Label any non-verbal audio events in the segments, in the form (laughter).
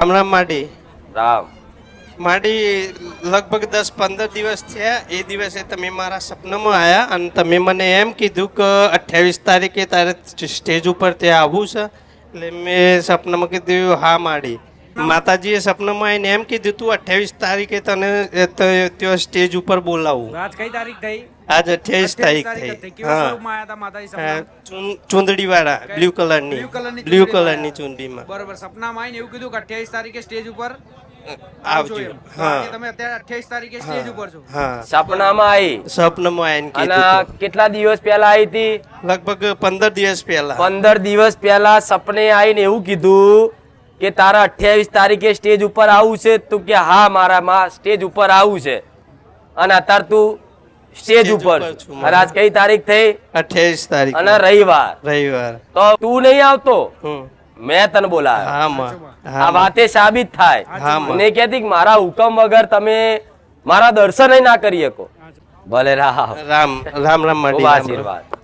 હમણાં માડી. રામ. માડી લગભગ દસ પંદર દિવસ થયા. એ દિવસે તમે મારા સપનામાં આવ્યા અને તમે મને એમ કીધું કે અઠ્યાવીસ તારીખે તારે સ્ટેજ ઉપર ત્યાં આવવું છે. એટલે મેં સપનામાં કીધું હા માડી. માતાજીએ સપનામાં આવીને એમ કીધું તું અઠ્યાવીસ તારીખે તને ત્યાં સ્ટેજ ઉપર બોલાવું. આજ કઈ તારીખ થઈ? આજ અઠ્યાવીસ તારીખ થઈ. ચુંદડી વાળા બ્લુ કલરની Blue ની બ્લુ કલરની ચુંદડી માં બરોબર સપના માં એવું કીધું કે 28 તારીખે સ્ટેજ ઉપર? આવજો આવજો. એમ. તો હા. તમે અત્યારે 28 તારીખે સ્ટેજ ઉપર છો? હા. સપનામાં આવી સપનામાં આવીને અને કેટલા દિવસ પહેલા આવી હતી લગભગ પંદર દિવસ પહેલા. પંદર દિવસ પહેલા સપને આવીને એવું કીધું કે તારા અઠ્યાવીસ તારીખે સ્ટેજ ઉપર આવું છે. તું કે હા મારા માં સ્ટેજ ઉપર આવું છે. અને અત્યારે તું સ્ટેજ ઉપર. અને આજ કઈ તારીખ થઈ? અઠ્યાવીસ તારીખ. અને રવિવાર. રવિવાર. તો તું નહીં આવતો? મેં તને બોલાવ્યો. આ વાતે સાબિત થાય. હા મને કહેતી કે મારા હુકમ વગર તમે મારા દર્શન ના કરી શકો. ભલે રામ. રામ રામ રામ રામ. આશીર્વાદ.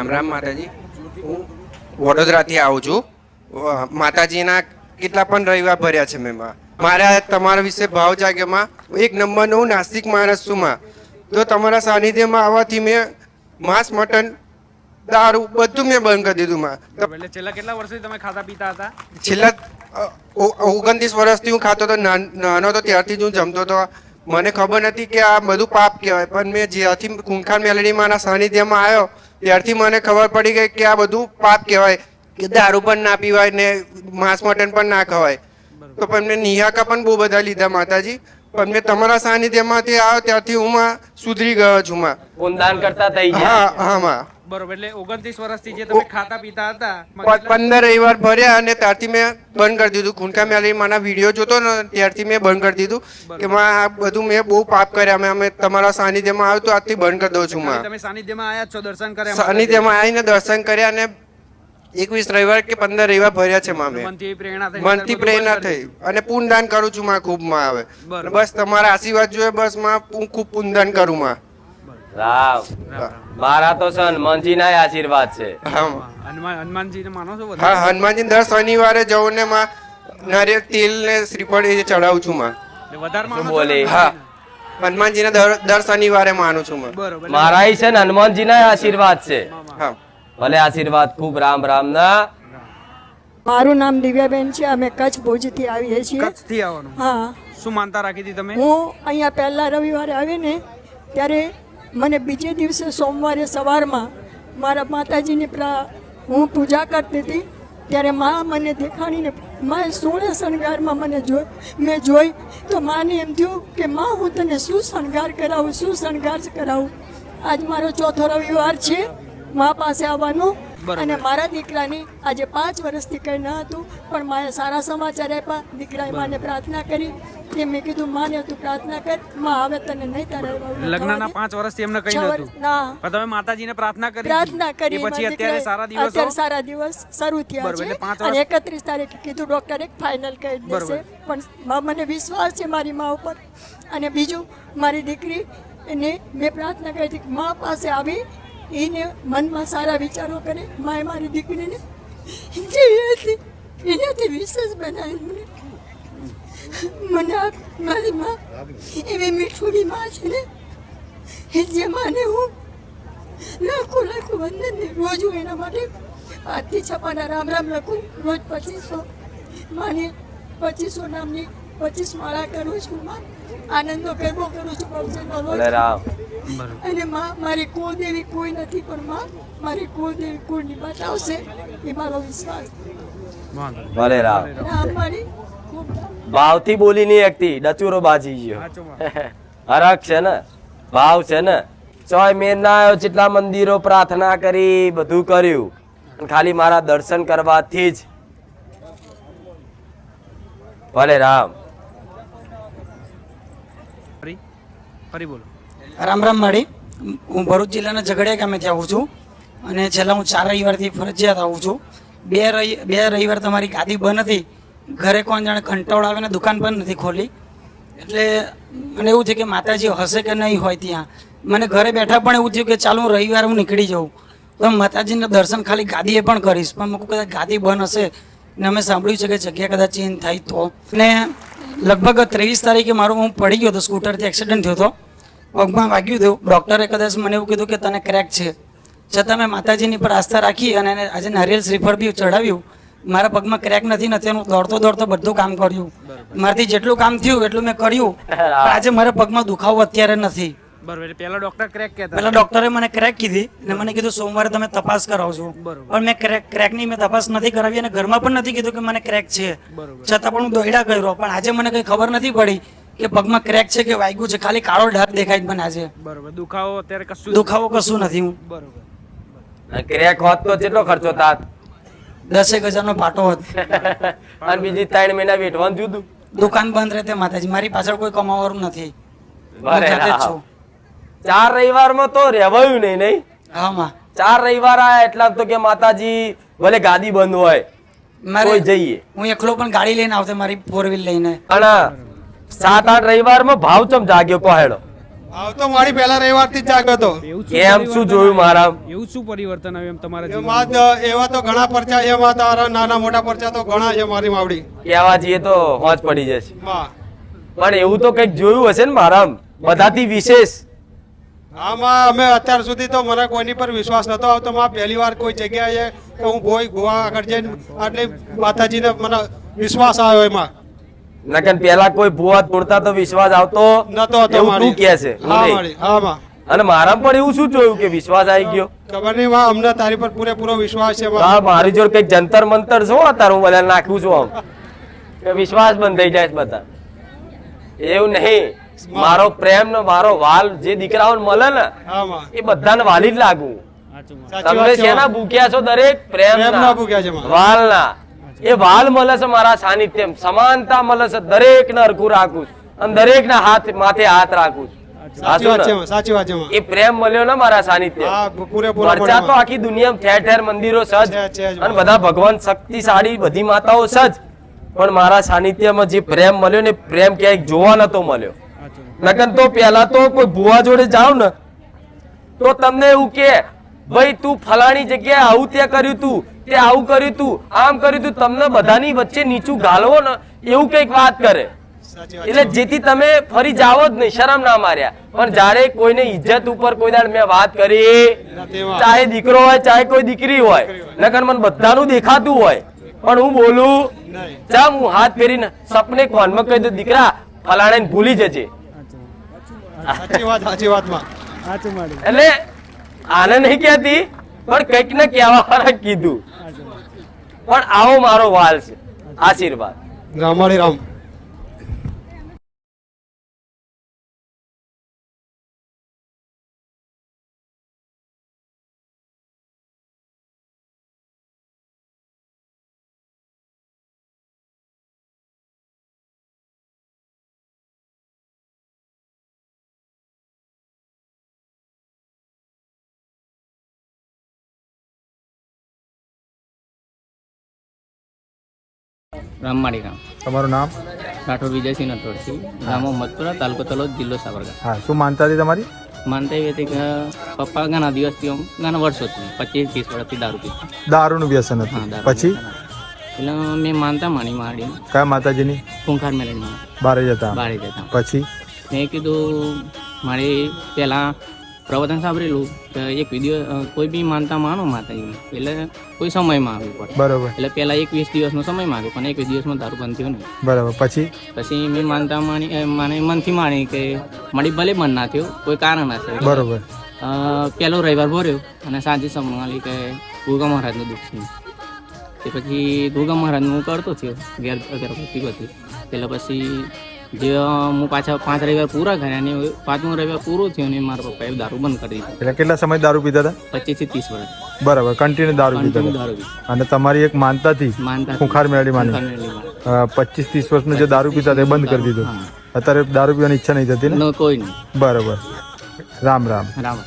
રામ રામ માતાજી. હું વડોદરાથી આવું છું. માતાજીના કેટલા પણ રવિવાર ભર્યા છે મેં. મારા તમારા વિશે ભાવ જાગ્યમાં એક નંબરનો હું નાસ્તિક માણસ છું માં. તો તમારા સાનિધ્યમાં આવવાથી મેં માંસ મટન દારૂ બધું મેં બંધ કરી દીધું માં. એટલે છેલ્લા કેટલા વર્ષથી તમે ખાતા પીતા હતા? છેલ્લા ઓગણત્રીસ વર્ષથી હું ખાતો હતો નાન- નાનો હતો ત્યારથી જ હું જમતો હતો. મને ખબર નથી કે આ બધું પાપ કહેવાય પણ મેં જ્યારથી કુંખાર મેલડી માના સાનિધ્યમાં આવ્યો ત્યારથી મને ખબર પડી ગઈ કે આ બધું પાપ કહેવાય કે દારૂ પણ ના પીવાય ને માંસ મટન પણ ના ખવાય. તો પણ મેં નિહાકા પણ બહુ બધા લીધા માતાજી. પણ મેં તમારા સાનિધ્યમાંથી આવ્યો ત્યારથી હું માં સુધરી ગયો છું માં. કરતા થઈ હા હા માં. બરોબર એટલે 29 વર્ષથી જે તમે ખાતા પીતા હતા પંદર રવિવાર ભર્યા અને ત્યારથી મેં બંધ કરી દીધું. ખૂનકા મેલી મારા વીડિયો જોતો ને ત્યારથી મેં બંધ કરી દીધું. કે માં આ બધું મેં બહુ પાપ કર્યા. મેં અમે તમારા સાનિધ્યમાં આવ્યો તો આજથી બંધ કરી દઉં છું માં. તમે સાનિધ્યમાં આવ્યા છો દર્શન કર્યા સાનિધ્યમાં આવીને દર્શન કર્યા અને એકવીસ રવિવાર કે પંદર રવિવાર ભર્યા છે મામે મનથી પ્રેરણા થઈ. અને પુનદાન કરું છું માં ખૂબમાં આવે. બસ તમારા આશીર્વાદ જોઈએ બસમાં હું ખૂબ પુનદાન કરું માં. રામ. મારા તો છે હનુમાનજી ના આશીર્વાદ છે. હા હનુમાન માનો છો હા હનુમાનજી દર શનિવારે જવું ને માં નારિયેળ તેલ ને શ્રીફળ એ ચડાવું છું માં. વધારે શું માનો છો બોલે? હા. હનુમાનજીને દર દર શનિવારે માનું છું મેં. મારા છે ને હનુમાનજી ના આશીર્વાદ છે. હા ભલે આશીર્વાદ ખૂબ રામ રામ ના મારું નામ દિવ્યાબેન છે અમે કચ્છ ભુજથી આવીએ છીએ. કચ્છથી આવવાનું? હા. શું માનતા રાખી હતી તમે? હું અહીંયા પહેલા રવિવારે આવીને ત્યારે મને બીજે દિવસે સોમવારે સવારમાં મારા માતાજીની પ્રા, હું પૂજા કરતી હતી, ત્યારે મા મને દેખાડીને, મા સોળે શણગારમાં મને જોઈ, મેં જોઈ, તો માને એમ થયું કે મા, હું તને શું શણગાર કરાવું, શું શણગાર કરાવું આજ મારો ચોથો રવિવાર છે, મા પાસે આવવાનું. અને મારા દીકરાની આજે પાંચ વર્ષથી કંઈ ન હતું પણ મારે સારા સમાચાર આપ્યા. દીકરાએ માને પ્રાર્થના કરી. કે મેં કીધું માને તું પ્રાર્થના કર. માં હવે તને નહીં તારે લગ્નના પાંચ વર્ષથી એમને કઈ છ નતું ના. પણ તમે માતાજીને પ્રાર્થના કરી. પ્રાર્થના કરી પછી અત્યારે સારા દિવસ? અત્યારે સારા દિવસ શરૂ થયા છે. અને એકત્રીસ તારીખે કીધું ડોક્ટરે ફાઇનલ કહી દેશે. પણ મને વિશ્વાસ છે મારી મા ઉપર. અને બીજું મારી દીકરી એને મેં પ્રાર્થના કરી હતી કે મા પાસે આવી એને મનમાં સારા વિચારો કરે, માએ મારી દીકરીને જે હતી, એનાથી વિશેષ બનાવી મને. મને મારી મા એવી મીઠુડી માં છે ને એ જે માને હું લાખો લાખો વંદન રોજ હું એના માટે આજથી છપાના રામ રામ લખું. રોજ પચીસો માને, પચીસો નામની પચીસ માળા કરું છું માં. આનંદનો ગરબો કરું છું રોજ. રામ. અને માં મારી કુળદેવી કોઈ નથી પણ માં મારી કુળદેવી કુળની બતાવશે એ મારો વિશ્વાસ. ભલે રામ. મારી ભાવથી બોલી નહીં એકતી ડચુરો બાજી ગયો. હરખ છે ને? ભાવ છે ને? ચોય મેં ના આવ્યો જેટલા મંદિરો પ્રાર્થના કરી બધું કર્યું. ખાલી મારા દર્શન કરવાથી જ. ભલે રામ. ફરી? ફરી બોલો. રામ રામ માળી હું ભરૂચ જિલ્લાના ઝઘડિયા ગામેથી આવું છું. અને છેલ્લા હું ચાર રવિવારથી ફરજિયાત આવું છું. બે રવિ, બે રવિવાર તમારી ગાદી બંધ હતી ઘરે કોણ જાણે કંટાળો આવે ને દુકાન પણ નથી ખોલી. એટલે મને એવું થયું કે માતાજી હશે કે નહીં હોય ત્યાં. મને ઘરે બેઠા પણ એવું થયું કે ચાલો હું રવિવાર હું નીકળી જાઉં. તો માતાજીના દર્શન ખાલી ગાદીએ પણ કરીશ. પણ મૂકું કદાચ ગાદી બંધ હશે ને અમે સાંભળ્યું છે કે જગ્યા કદાચ ચેન્જ થાય તો. ને લગભગ ત્રેવીસ તારીખે મારું હું પડી ગયો હતો, સ્કૂટરથી એક્સિડન્ટ થયો હતો. પગમાં વાગ્યું હતું. ડૉક્ટરે કદાચ મને એવું કીધું કે તને ક્રેક છે. છતાં મેં માતાજીની પર આસ્થા રાખી અને આજે નારિયેલ શ્રીફળ બી ચડાવ્યું. મારા પગમાં ક્રેક નથી નથી હું દોડતો દોડતો બધું કામ કર્યું. મારાથી જેટલું કામ થયું એટલું મેં કર્યું. આજે મારા પગમાં દુખાવો અત્યારે નથી. બરોબર પેલા પહેલા ડોક્ટર ક્રેક કહેતા. પેલા ડોક્ટરે મને ક્રેક કીધી અને મને કીધું સોમવારે તમે તપાસ કરાવજો. પણ મેં ક્રેક ક્રેકની મેં તપાસ નથી કરાવી અને ઘરમાં પણ નથી કીધું કે મને ક્રેક છે. છતાં પણ હું દોયડા કર્યો પણ આજે મને કઈ ખબર નથી પડી. કે પગમાં ક્રેક છે કે વાગ્યું છે ખાલી કાળો ડાઘ દેખાય જ મને આજે. બરોબર. દુખાવો અત્યારે કશું દુખાવો કશું નથી હું. બરોબર. ક્રેક હોત તો કેટલો ખર્ચો થાત? દસેક હજારનો પાટો હોત. (laughs) અને બીજી ત્રણ મહિના વેઠવાનું જુદું. દુકાન બંધ રહેતે માતાજી. મારી પાછળ કોઈ કમાવાનું નથી. ચાર રવિવારમાં તો રહેવાયું નહીં નહીં? હા માં. ચાર રવિવાર આયા એટલા તો કે માતાજી ભલે ગાદી બંધ હોય મારે જઈએ. હું એકલો પણ ગાડી લઈને આવતો મારી ફોર વ્હીલ લઈને. અને સાત આઠ રવિવારમાં ભાવ ચમ જાગ્યો પહાડો ભાવ તો મારી પહેલા રવિવારથી જ જાગ્યો હતો. એમ કેમ શું જોયું મારા? એવું શું પરિવર્તન આવ્યું એમ તમારા એમાં એવા તો ઘણા પરચા એમાં તારા નાના મોટા પરચા તો ઘણા છે મારી માવડી કહેવા જઈએ તો હોજ પડી જશે. પણ એવું તો કંઈક જોયું હશે ને મારા બધાથી વિશેષ. આમાં અમે અત્યાર સુધી તો મને કોઈની પર વિશ્વાસ નતો આવતો. માં પહેલી વાર કોઈ જગ્યાએ કે હું ભોય ગોવા આગળ જઈને આટલી માતાજીને મને વિશ્વાસ આવ્યો એમાં. નકન પેલા કોઈ ભૂવા તોડતા તો વિશ્વાસ આવતો નતો હતો તું કે છે. અને મારા પણ એવું શું જોયું કે વિશ્વાસ આવી ગયો? ખબર નહીં વા અમને તારી પર પૂરેપૂરો વિશ્વાસ છે હા મારી જોડે કંઈક જંતર મંતર છો તારું હું બધા નાખું છું આમ. કે વિશ્વાસ બંધ થઈ જાય બધા. એવું નહીં. મારો પ્રેમ ને મારો વાલ જે દીકરાઓને મળે ને એ બધાને વાલી જ લાગુ. તમે શેના ભૂખ્યા છો દરેક? પ્રેમ ના ભૂખ્યા છે વાલ વાલના. એ વાલ મળે મારા સાનિધ્યમ. સમાનતા મળે દરેક ને અરખું રાખું છું. અને દરેક ના હાથ માથે હાથ રાખું છું. સાચી વાત. એ પ્રેમ મળ્યો ને મારા સાનિધ્ય ચર્ચા તો આખી દુનિયામાં ઠેર ઠેર મંદિરો સજ અને બધા ભગવાન શક્તિશાળી બધી માતાઓ સજ પણ મારા સાનિધ્યમાં જે પ્રેમ મળ્યો ને પ્રેમ ક્યાંય જોવા નતો મળ્યો. નકન તો પેલા તો કોઈ ભુવા જોડે જાવ ને તો તમને એવું કે ભાઈ તું ફલાણી જગ્યાએ આવું ત્યાં કર્યું તું તે આવું કર્યું તું આમ કર્યું તું તમને બધાની વચ્ચે નીચું ગાલવો ને એવું કંઈક વાત કરે. એટલે જેથી તમે ફરી જાઓ જ નહીં શરમ ના માર્યા. પણ જયારે કોઈને ઇજ્જત ઉપર કોઈ દાડ મેં વાત કરી ચાહે દીકરો હોય ચાહે કોઈ દીકરી હોય નકર મને બધાનું દેખાતું હોય. પણ હું બોલું નહીં. ચમ હું હાથ ફેરીને સપને કોનમાં કહી દઉં દીકરા ફલાણે ભૂલી જજે. સાચી વાત સાચી વાતમાં. એટલે આને નહીં કહેતી, પણ કંઈક ને કહેવા વાળા કીધું. પણ આવો મારો વાલ છે. આશીર્વાદ. રામાળી રામ. રામમાળી ગામ. તમારું નામ? રાઠોડ વિજયસિંહ નટવરસિંહ. ગામ મથુરા તાલુકો તલોદ જિલ્લો સાબરકાંઠા. હા શું માનતા હતી તમારી? માનતા એવી હતી કે પપ્પા ઘણા દિવસથી ઘણા વર્ષોથી પચીસ ત્રીસ વર્ષથી દારૂ પીતા. દારૂનું વ્યસન હતું. પછી? એટલે મેં માનતા માણી માડી કયા માતાજીની? કુંખાર મેળવીમાં બારે જતા. બારે જતા. પછી? મેં કીધું મારી પહેલાં પ્રવચન સાંભળેલું કે એક વીડિયો કોઈ બી માનતા માનો માતાજીને એટલે કોઈ સમયમાં આવ્યું પડે બરોબર. એટલે પહેલા એક વીસ દિવસનો સમય માંગ્યો પણ એક દિવસમાં દારૂ બંધ થયો નહીં. બરાબર. પછી? પછી મેં માનતા માણી અ, માને મનથી માણી કે મારી ભલે મન ના થયું કોઈ કારણ હશે બરોબર. અ, પહેલો રવિવાર ભર્યો અને સાંજે સમજાવી કે દુર્ગા મહારાજનું દુઃખ છે તે પછી દુર્ગા મહારાજનું હું કરતો થયો ઘેર અગરબત્તી બધી એટલે પછી જે હું પાછા પાંચ રવિવાર પૂરા કર્યા અને પાંચમો રવિવાર પૂરો થયો અને મારા પપ્પાએ દારૂ બંધ કરી દીધો. એટલે કેટલા સમય દારૂ પીતા હતા? પચીસથી ત્રીસ વર્ષ. બરાબર કન્ટિન્યુ દારૂ પીતા હતા. અને તમારી એક માનતા હતી ખુખાર મેળવી માની. પચીસ ત્રીસ વર્ષનું જે દારૂ પીતા હતા એ બંધ કરી દીધું. અત્યારે દારૂ પીવાની ઈચ્છા નહીં થતી ને કોઈ નહીં. બરાબર. રામ રામ. રામ.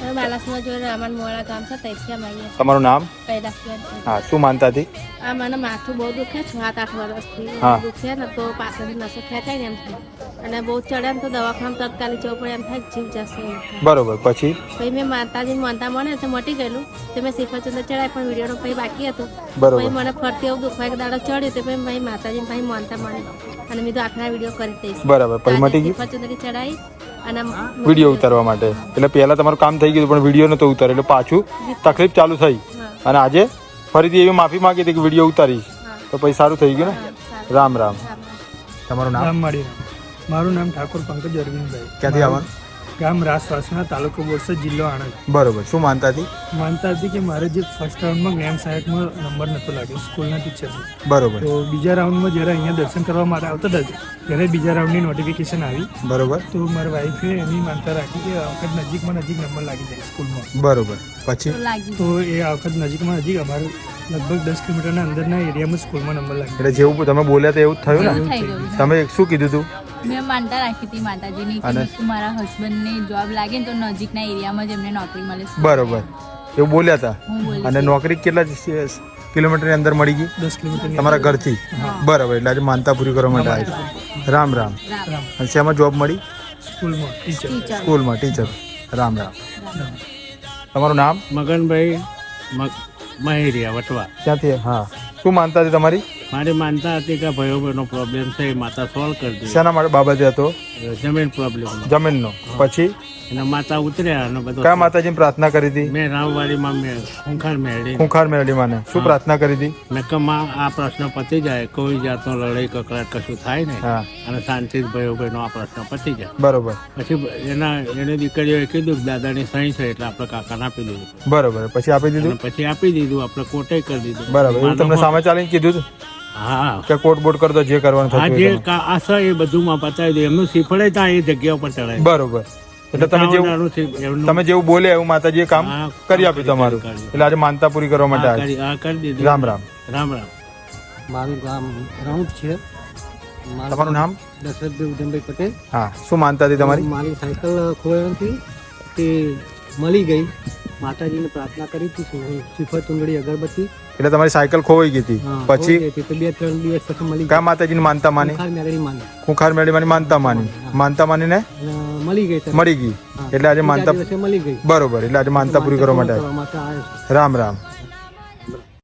બાલાસમાં જો રામણ મોડા ગામ છે ત્યાંથી અમે આવીએ તમારું નામ? કૈલાસબેન. હા શું માનતા હતી? આ મને માથું બહુ દુખે છે સાત આઠ વર્ષથી. દુખે ને તો પાછળથી નસો ખેંચાય ને એમ થાય. અને બહુ ચડે ને તો દવાખાના તત્કાલી જવું પડે એમ થાય કે જીવ જશે બરોબર પછી? પછી મેં માતાજી માનતા મને તો મટી ગયેલું. તો મેં શ્રીફળચંદ્ર ચડાય પણ વિડીયોનો પછી બાકી હતું. પછી મને ફરતી એવું દુખાય એક દાડો ચડ્યું તો પછી માતાજીને પછી માનતા મને. અને મેં તો આખના વીડિયો કરી દઈશ. બરાબર પછી મટી ગયું? શ્રીફળચંદ્ર ચડાઈ અને વીડિયો ઉતારવા માટે. એટલે પહેલા તમારું કામ થઈ ગયું પણ વીડિયો નતો ઉતાર એટલે પાછું તકલીફ ચાલુ થઈ. અને આજે ફરીથી એવી માફી માંગી હતી કે વીડિયો ઉતારીશ. તો પછી સારું થઈ ગયું ને? રામ રામ. તમારું નામ? મારું નામ ઠાકોર પંકજ અરવિંદભાઈ. ક્યાંથી આવવાનું ગામ રાસવાસના તાલુકો બોરસદ જિલ્લો આણંદ. બરોબર. શું માનતા હતી? માનતા હતી કે મારે જે ફર્સ્ટ રાઉન્ડમાં જ્ઞાન સહાયકમાં નંબર નહોતો લાગ્યો સ્કૂલના ટીચરનો બરોબર. તો બીજા રાઉન્ડમાં જ્યારે અહીંયા દર્શન કરવા માટે આવતા હતા ત્યારે બીજા રાઉન્ડની નોટિફિકેશન આવી. બરોબર. તો મારી વાઈફે એની માનતા રાખી કે આ વખત નજીકમાં નજીક નંબર લાગી જાય સ્કૂલમાં. બરોબર. પછી? તો એ આ વખત નજીકમાં નજીક અમારે લગભગ દસ કિલોમીટરના અંદરના એરિયામાં સ્કૂલમાં નંબર લાગી એટલે જેવું તમે બોલ્યા તો એવું થયું ને? તમે શું કીધું હતું મેં માનતા રાખી હતી માતાજીની? કે મારા હસબન્ડને જોબ લાગે ને તો નજીકના એરિયામાં જ એમને નોકરી મળે બરોબર. એવું બોલ્યા હતા અને નોકરી કેટલા કિલોમીટરની અંદર મળી ગઈ? દસ કિલોમીટર તમારા ઘરથી? બરાબર એટલે આજે માનતા પૂરી કરવા માટે આવી રામ રામ. અને શેમાં જોબ મળી? સ્કૂલમાં ટીચર સ્કૂલમાં ટીચર રામ રામ. તમારું નામ? મગનભાઈ મહેરિયા વટવા. ક્યાંથી? હા. શું માનતા હતી તમારી? મારી માનતા હતી કે ભાઈઓ બહેનો પ્રોબ્લેમ છે એ માતા સોલ્વ કરી દે. શેના માટે બાબતે હતો? જમીન પ્રોબ્લેમ જમીનનો. પછી? અને માતા ઉતર્યા અને બધું કયા માતાજીની પ્રાર્થના કરી હતી? મેં રામવાડીમાં મેં ખુંખાર મેળવી ખુંખાર મેળવી માને શું પ્રાર્થના કરી હતી? મેં કે માં આ પ્રશ્ન પતી જાય. કોઈ જાતનો લડાઈ કકડાટ કશું થાય ને અને શાંતિ ભાઈઓ બહેનો આ પ્રશ્ન પતી જાય. બરોબર. પછી એના એને દીકરીઓએ કીધું કે દાદાની સહી છે એટલે આપણે કાકાને આપી દીધું. બરોબર. પછી આપી દીધું? પછી આપી દીધું. આપણે કોટે કરી દીધું. બરાબર. તમને માનો- સામે ચાલીને કીધું હા. કે કોટ બોટ કરતો જે કરવાનું થતું જે હોય એ બધું માં પતાવી દે. એમનું સિફળે ત્યાં એ જગ્યા ઉપર ચડાય. બરોબર. એટલે તમે જેવું તમે જેવું બોલે એવું માતાજીએ કામ કરી આપ્યું તમારું. એટલે આજે માનતા પૂરી કરવા માટે રામ રામ. રામ રામ. મારું ગામ રાઉન્ડ છે. તમારું નામ? દશરથભાઈ ઉધમભાઈ પટેલ. હા શું માનતા હતી તમારી? મારી સાયકલ ખોવાઈ તે મળી ગઈ. માતાજીને પ્રાર્થના કરી હતી શ્રીફળ ચુંદડી અગરબત્તી એટલે તમારી સાયકલ ખોવાઈ ગઈ હતી. પછી? કા બે ત્રણ દિવસ પછી મળી કયા માતાજીની માનતા માની? માની. ખુંખાર મેળવીની માનતા માની. માનતા માનીને? મળી ગઈ મળી ગઈ. એટલે આજે માનતા મળી ગઈ. બરોબર એટલે આજે માનતા પૂરી કરવા માટે રામ રામ.